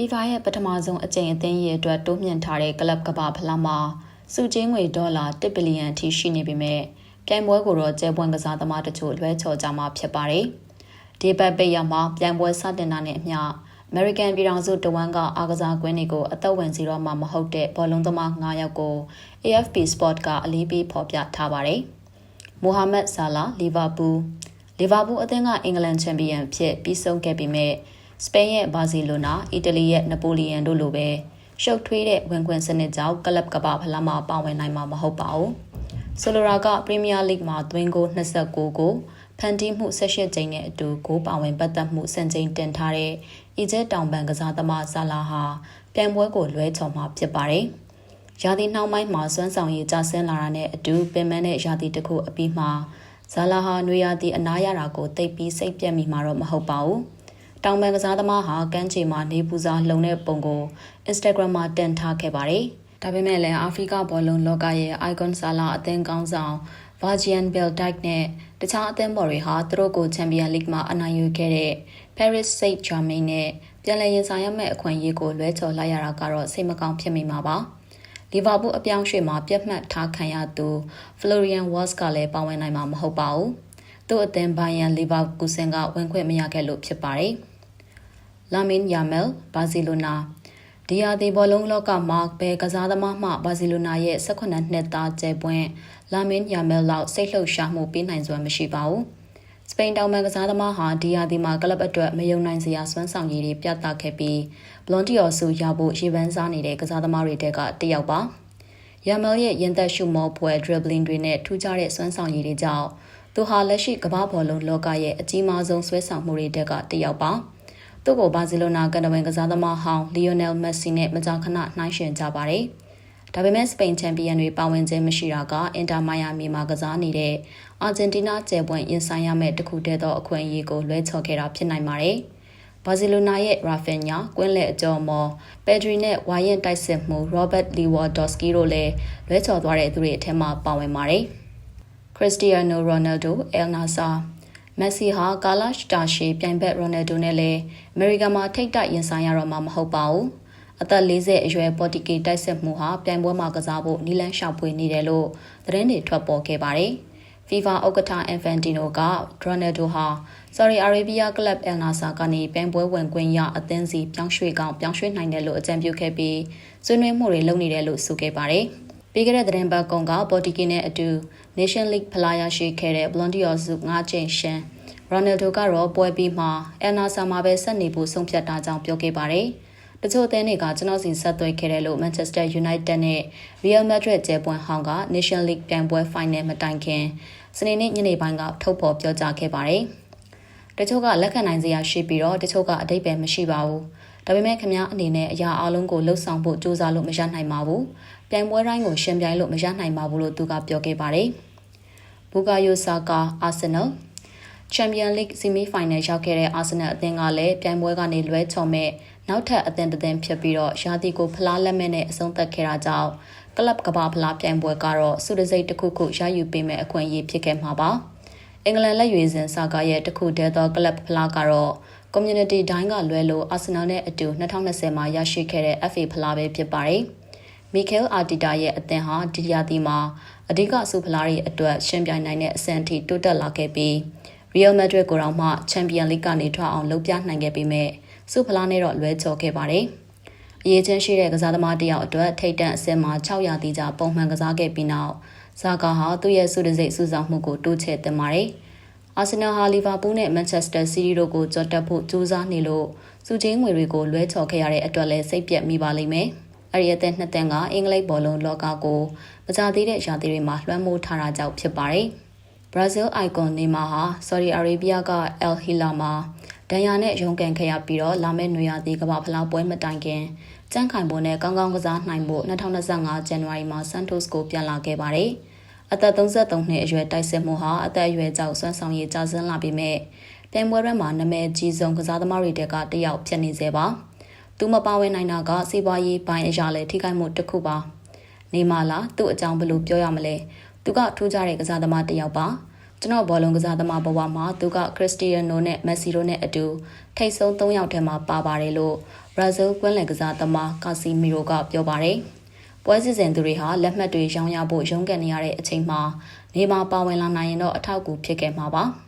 FIFA ရဲ့ပထမဆုံးအကြိမ်အသင်းရဲ့အတွက်တိုးမြင့်ထားတဲ့ကလပ်ကမ္ဘာဖလားမှာစုချင်းငွေဒေါ်လာ1ဘီလီယံအထိရှိနေပြီမဲ့ပြိုင်ပွဲကိုတော့ကျဲပွင့်ကစားသမားတချို့လွှဲချော်ကြမှာဖြစ်ပါတယ်။ဒီပတ်ပိတ်ရမှာပြိုင်ပွဲစတင်တာနဲ့အမျှ American ပြည်ထောင်စုတဝမ်းကအားကစားကွင်းတွေကိုအသက်ဝင်စီတော့မှမဟုတ်တဲ့ဘောလုံးသမား9ယောက်ကို AFP Sport ကအလေးပေးဖော်ပြထားပါတယ်။မိုဟာမက်ဆာလာလီဗာပူးလီဗာပူးအသင်းကအင်္ဂလန်ချန်ပီယံဖြစ်ပြီးဆုံးခဲ့ပြီးမဲ့ စပိန်ရဲ့ဘာစီလိုနာအီတလီရဲ့နပိုလီယန်တို့လိုပဲရှုပ်ထွေးတဲ့ဝင်ခွင့်စနစ်ကြောင့်ကလပ်ကပဖလားမှာပါဝင်နိုင်မှာမဟုတ်ပါဘူး။ဆိုလိုရာကပရီးမီးယားလိဂ်မှာသွင်းကို29ကိုဖန်တီးမှု18ကြိမ်နဲ့အတူဂိုးပါဝင်ပတ်သက်မှုစံချိန်တင်ထားတဲ့အီဂျစ်တောင်ပန်ကစားသမားဆာလာဟာပြိုင်ပွဲကိုလွဲချော်မှာဖြစ်ပါတယ်။ရာသီနှောင်းပိုင်းမှာစွမ်းဆောင်ရည်ကျဆင်းလာတာနဲ့အတူပင်မတဲ့ရာသီတစ်ခုအပြီးမှာဇာလာဟာနွေရာသီအနားရတာကိုတိတ်ပြီးစိတ်ပြက်မိမှာတော့မဟုတ်ပါဘူး။ တောင်ပန်ကစားသမားဟာကမ်းခြေမှာနေပူစာလုံတဲ့ပုံကို Instagram မှာတင်ထားခဲ့ပါတယ်။ဒါပေမဲ့လည်းအာဖရိကဘောလုံးလောကရဲ့ icon ဆာလာအသင်းကောင်းဆောင် Virgin Beldak နဲ့တခြားအသင်းပေါ်တွေဟာသူတို့ကို Champions League မှာအနိုင်ယူခဲ့တဲ့ Paris Saint-Germain နဲ့ပြန်လည်ရင်ဆိုင်ရမယ့်အခွင့်အရေးကိုလွဲချော်လိုက်ရတာကတော့စိတ်မကောင်းဖြစ်မိမှာပါ။လီဗာပူးအပြောင်းရွှေ့မှာပြတ်မှတ်ထားခံရသူ Florian Wirtz ကလည်းပါဝင်နိုင်မှာမဟုတ်ပါဘူး။ သူ့အသင်းဘိုင်ယန်လီဗာကူဆန်ကဝင်ခွင့်မရခဲ့လို့ဖြစ်ပါတယ်။လာမင်ယာမယ်ဘာစီလိုနာဒီယာဒီဘောလုံးလောကမှာဘယ်ကစားသမားမှဘာစီလိုနာရဲ့18နှစ်သားကျဲပွင့်လာမင်ယာမယ်လောက်စိတ်လှုပ်ရှားမှုပေးနိုင်စွမ်းမရှိပါဘူး။စပိန်တောင်ပန်ကစားသမားဟာဒီယာဒီမှာကလပ်အတွက်မယုံနိုင်စရာစွမ်းဆောင်ရည်တွေပြသခဲ့ပြီးဘလွန်တီယော်ဆူရဖို့ရေပန်းစားနေတဲ့ကစားသမားတွေတဲကတယောက်ပါ။ယာမယ်ရဲ့ရင်သက်ရှုမောပွဲဒရစ်ဘလင်းတွေနဲ့ထူးခြားတဲ့စွမ်းဆောင်ရည်တွေကြောင့် သူဟာလက်ရှိကမ္ဘာဘောလုံးလောကရဲ့အကြီးမားဆုံးဆွဲဆောင်မှုတွေတဲကတယောက်ပါ။သူ့ကိုဘာစီလိုနာကန်တဝင်ကစားသမားဟောင်းလီယိုနယ်မက်ဆီနဲ့မကြာခဏနှိုင်းယှဉ်ကြပါတယ်။ဒါပေမဲ့စပိန်ချန်ပီယံတွေပါဝင်ခြင်းမရှိတာကအင်တာမိုင်ယာမီမှာကစားနေတဲ့အာဂျင်တီးနားကျယ်ပွင့်ရင်ဆိုင်ရမယ့်တခုတည်းသောအခွင့်အရေးကိုလွဲချော်ခဲ့တာဖြစ်နိုင်ပါတယ်။ဘာစီလိုနာရဲ့ရာဖင်ညာကွင်းလက်အကျော်မော်ပက်ဒရီနဲ့ဝိုင်ယန်တိုက်စစ်မှုရောဘတ်လီဝါဒေါ့စကီတို့လည်းလွဲချော်သွားတဲ့သူတွေအထက်မှာပါဝင်ပါတယ်။ ခရစ္စတီယာနိုရိုနယ်ဒိုအယ်နာဆာမက်ဆီဟာကာလာရှ်တာရှီပြိုင်ဘက်ရိုနယ်ဒိုနဲ့လည်းအမေရိကန်မှာထိတ်တိုက်ရင်ဆိုင်ရတော့မှာမဟုတ်ပါဘူး။အသက်40အရွယ်ပေါ်တီကီတိုက်ဆက်မှုဟာပြိုင်ပွဲမှာကစားဖို့နီလန်းရှောက်ဖွေနေတယ်လို့သတင်းတွေထွက်ပေါ်ခဲ့ပါတယ်။ FIFA ဥက္ကဋ္ဌအန်ဖန်တီနိုကရိုနယ်ဒိုဟာဆော်ဒီအာရေဗီးယားကလပ်အယ်နာဆာကနေပြိုင်ပွဲဝင်ခွင့်ရအသင်းစီပြောင်းရွှေ့ကောင်ပြောင်းရွှေ့နိုင်တယ်လို့အကြံပြုခဲ့ပြီးဆွေးနွေးမှုတွေလုပ်နေတယ်လို့ဆိုခဲ့ပါတယ်။ ပြီးခဲ့တဲ့သတင်းပတ်ကုံကပေါ်တီကီနဲ့အတူ Nation League ဖလားရရှိခဲ့တဲ့ Blondier Zouk ၅ချိန်ရှမ်းရိုနယ်ဒိုကတော့ပွဲပြီးမှအန်နာဆာမှာပဲဆက်နေဖို့ဆုံးဖြတ်တာကြောင့်ပြောခဲ့ပါတယ်။တချို့အသင်းတွေကကျွန်တော်စီဆက်သွဲခဲ့တယ်လို့ Manchester United နဲ့ Real Madrid ကျဲပွင့်ဟောင်းက Nation League ပြိုင်ပွဲ final မတိုင်ခင်စနေနေ့ညနေပိုင်းကထုတ်ဖော်ပြောကြားခဲ့ပါတယ်။တချို့ကလက်ခံနိုင်စရာရှိပြီးတော့တချို့ကအတိတ်ပဲမရှိပါဘူး။ ဒါပေမဲ့ခင်ဗျားအနေနဲ့အရာအလုံးကိုလှုပ်ဆောင်ဖို့စူးစမ်းလို့မရနိုင်ပါဘူး။ပြိုင်ပွဲတိုင်းကိုရှင်ပြိုင်လို့မရနိုင်ပါဘူးလို့သူကပြောခဲ့ပါတယ်။ဘူကာယိုဆာကာအာဆင်နယ်ချန်ပီယံလိဂ်ဆီမီဖိုင်နယ်ရောက်ခဲ့တဲ့အာဆင်နယ်အသင်းကလည်းပြိုင်ပွဲကနေလွဲချော်မဲ့နောက်ထပ်အသင်းတစ်သင်းဖြစ်ပြီးတော့ရာသီကိုဖလားလက်မဲ့နဲ့အဆုံးသတ်ခဲ့တာကြောင့်ကလပ်ကဘာဖလားပြိုင်ပွဲကတော့စုတစိတ်တစ်ခုခုရယူပေးမဲ့အခွင့်အရေးဖြစ်ခဲ့မှာပါအင်္ဂလန်လက်ရွေးစင်စာကာရဲ့တခုတည်းသောကလပ်ဖလားကတော့ community ဒိုင်းကလွဲလို့အာဆင်နယ်နဲ့အတူ2020မှာရရှိခဲ့တဲ့ FA ဖလားပဲဖြစ်ပါတယ်မီကယ်အာတီတာရဲ့အသင်းဟာဒီရာသီမှာအဓိကစုဖလားတွေအတွက်ရှင်ပြိုင်နိုင်တဲ့အဆင့်အထိတိုးတက်လာခဲ့ပြီး Real Madrid ကိုတော့မှချန်ပီယံလိကနေထွက်အောင်လုပ်ပြနိုင်ခဲ့ပေမဲ့စုဖလားနဲ့တော့လွဲချော်ခဲ့ပါတယ်။အရေးချင်းရှိတဲ့ကစားသမားတယောက်အတွက်ထိတ်တန့်အဆင့်မှာ600တီကြာပုံမှန်ကစားခဲ့ပြီးနောက်ဇာကာဟာသူ့ရဲ့စုတစိတ်စုဆောင်မှုကိုတိုးချဲ့တင်ပါတယ်။ အာဆင်နယ်ဟာလီဗာပူးနဲ့မန်ချက်စတာစီးတီးတို့ကိုကြော်တက်ဖို့ကြိုးစားနေလို့စုချင်းငွေတွေကိုလွဲချော်ခဲ့ရတဲ့အတွက်လည်းစိတ်ပြက်မိပါလိမ့်မယ်။အဲ့ဒီအသက်နှစ်တန်းကအင်္ဂလိပ်ဘောလုံးလောကကိုမကြသေးတဲ့ရာသီတွေမှာလွှမ်းမိုးထားတာကြောင့်ဖြစ်ပါတယ်။ဘရာဇီးအိုင်ကွန်နေမာဟာဆော်ဒီအာရေဗျက El Hilal မှာဒဏ်ရာနဲ့ရုန်းကန်ခဲ့ရပြီးတော့လာမယ့်နွေရာသီကမ္ဘာဖလားပွဲမတိုင်ခင်ကြန့်ခိုင်ပေါ်နဲ့ကောင်းကောင်းကစားနိုင်ဖို့2025ဇန်နဝါရီမှာ Santos ကိုပြန်လာခဲ့ပါတယ်။ အသက်33နှစ်အရွယ်တိုက်စစ်မှုဟာအသက်အရွယ်ကြောင့်စွမ်းဆောင်ရည်ကျဆင်းလာပြီးမြဲပြိုင်ပွဲရမှာနာမည်ကြီးဆုံးကစားသမားတွေတက်ကတယောက်ဖြစ်နေစေပါ။သူမပါဝင်နိုင်တာကစီးပွားရေးပိုင်းအရာလဲထိခိုက်မှုတစ်ခုပါ။နေမလာသူ့အကြောင်းဘယ်လိုပြောရမလဲ။သူကထူးခြားတဲ့ကစားသမားတစ်ယောက်ပါကကျွန်တော်ဘောလုံးကစားသမားဘဝမှာသူကခရစ္စတီယာနိုနဲ့မက်ဆီတို့နဲ့အတူထိပ်ဆုံး၃ယောက်ထဲမှာပါပါတယ်လို့ဘရာဇီးကွင်းလယ်ကစားသမားကာစီမီရိုကပြောပါတယ်။ ပွဲစီစဉ်သူတွေဟာလက်မှတ်တွေရောင်းရဖို့ရုန်းကန်နေရတဲ့အချိန်မှာနေမှာပါဝင်လာနိုင်ရင်တော့အထောက်အကူဖြစ်ခဲ့မှာပါ။